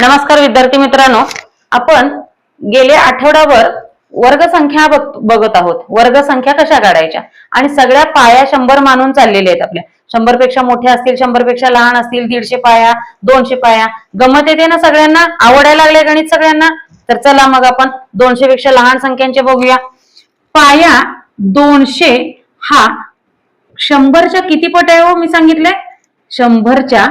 नमस्कार विद्यार्थी मित्रांनो. आपण गेल्या आठवड्यावर वर्गसंख्या बघ- बघत आहोत. वर्गसंख्या कशा काढायच्या? आणि सगळ्या पाया शंभर मानून चाललेल्या आहेत आपल्या. शंभरपेक्षा मोठ्या असतील शंभरपेक्षा लहान असतील दीडशे पाया दोनशे पाया. गमत येते ना सगळ्यांना? आवडायला लागले गणित सगळ्यांना? तर चला मग आपण दोनशे पेक्षा लहान संख्यांचे बघूया. पाया दोनशे हा शंभरच्या किती पट आहे हो? मी सांगितले शंभरच्या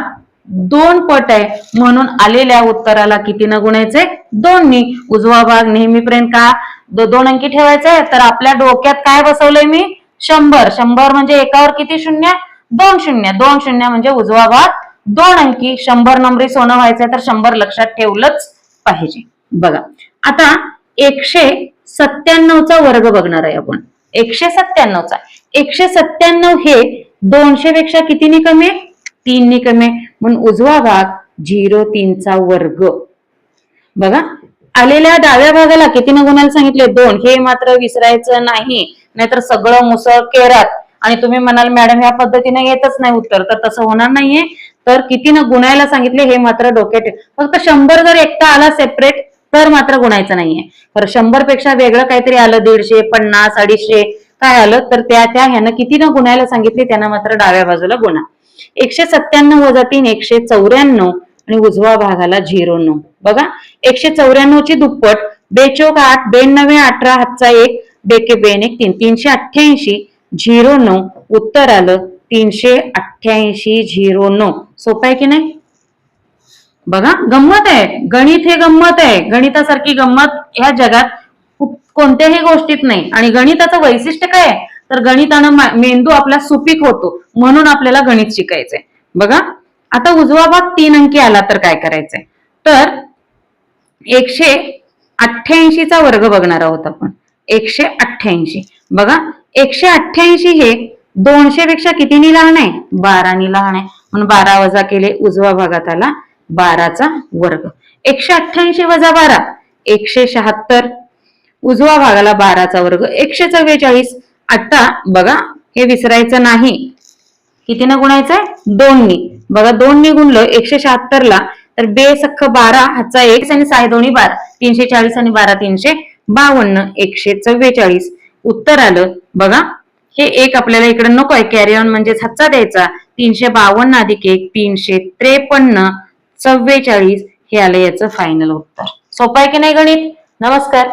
दोन पट आहे. म्हणून आलेल्या उत्तराला किती न गुणायचे? दोन्ही. उजवा भाग नेहमीपर्यंत का? दो- दोन अंकी ठेवायचा आहे. तर आपल्या डोक्यात काय बसवलंय मी? शंभर. शंभर म्हणजे एकावर किती शून्य? दोन शून्य. दोन शून्य म्हणजे उजवा भाग. दोन अंकी. शंभर नंबरी सोनं व्हायचंय तर शंभर लक्षात ठेवलंच पाहिजे. बघा. आता एकशे सत्त्याण्णवचा वर्ग बघणार आहे आपण. एकशे सत्त्याण्णवचा एकशे सत्त्याण्णव हे दोनशे पेक्षा कितीने कमी आहे? तीनने कमी म्हणून उजवा भाग झिरो तीनचा वर्ग. बघा आलेल्या डाव्या भागाला कितीने गुणाला सांगितले? दोन. हे मात्र विसरायचं नाही. नाहीतर सगळं मुसळ केरात. आणि तुम्ही म्हणाल मॅडम या पद्धतीने येतच नाही उत्तर. तर तसं होणार नाहीये. तर कितीनं गुणायला सांगितले हे मात्र डोक्यात फक्त शंभर जर एकटा आला सेपरेट तर मात्र गुणायचं नाहीये. तर शंभरपेक्षा वेगळं काहीतरी आलं दीडशे पन्नास अडीचशे काय आलं तर त्या त्या ह्यानं कितीनं गुणायला सांगितले त्यांना मात्र डाव्या बाजूला गुणा. एकशे सत्त्याण्णव वजा तीन एकशे चौऱ्याण्णव आणि उजवा भागाला झिरो नऊ. बघा एकशे चौऱ्याण्णव ची दुप्पट बेचोक आठ बेनवे अठरा हातचा एक बेके बेन एक तीन तीनशे अठ्ठ्याऐंशी झिरो नऊ. उत्तर आलं तीनशे अठ्ठ्याऐंशी झिरो नऊ. सोपं आहे की नाही? बघा गंमत आहे. गणित हे गंमत आहे. गणितासारखी गंमत ह्या जगात कोणत्याही गोष्टीत नाही. आणि गणिताचं वैशिष्ट्य काय आहे? तर गणितानं मेंदू आपला सुपीक होतो म्हणून आपल्याला गणित शिकायचंय. बघा आता उजवा भाग तीन अंकी आला तर काय करायचंय? तर एकशे अठ्ठ्याऐंशीचा वर्ग बघणार आहोत आपण. एकशे अठ्ठ्याऐंशी. बघा एकशे अठ्ठ्याऐंशी हे दोनशे पेक्षा कितीनी लहान आहे? बारानी लहान आहे. म्हणून बारा वजा केले उजवा भागात आला बाराचा वर्ग. एकशे अठ्ठ्याऐंशी वजा बारा एकशे शहात्तर. उजवा भागाला बाराचा वर्ग एकशे चव्वेचाळीस. आता बघा हे विसरायचं नाही. कितीनं गुणायचंय? दोननी. बघा दोननी गुणलं एकशे शहात्तरला तर बे सख्ख बारा हातचा एक आणि साय दोन्ही बारा. तीनशे चाळीस आणि बारा तीनशे बावन्न एकशे चव्वेचाळीस. उत्तर आलं बघा. हे एक आपल्याला इकडे नको आहे कॅरी ऑन म्हणजेच हातचा द्यायचा. तीनशे बावन्न अधिक एक तीनशे त्रेपन्न चव्वेचाळीस. हे आलं याचं फायनल उत्तर. सोपं आहे की नाही गणित? नमस्कार.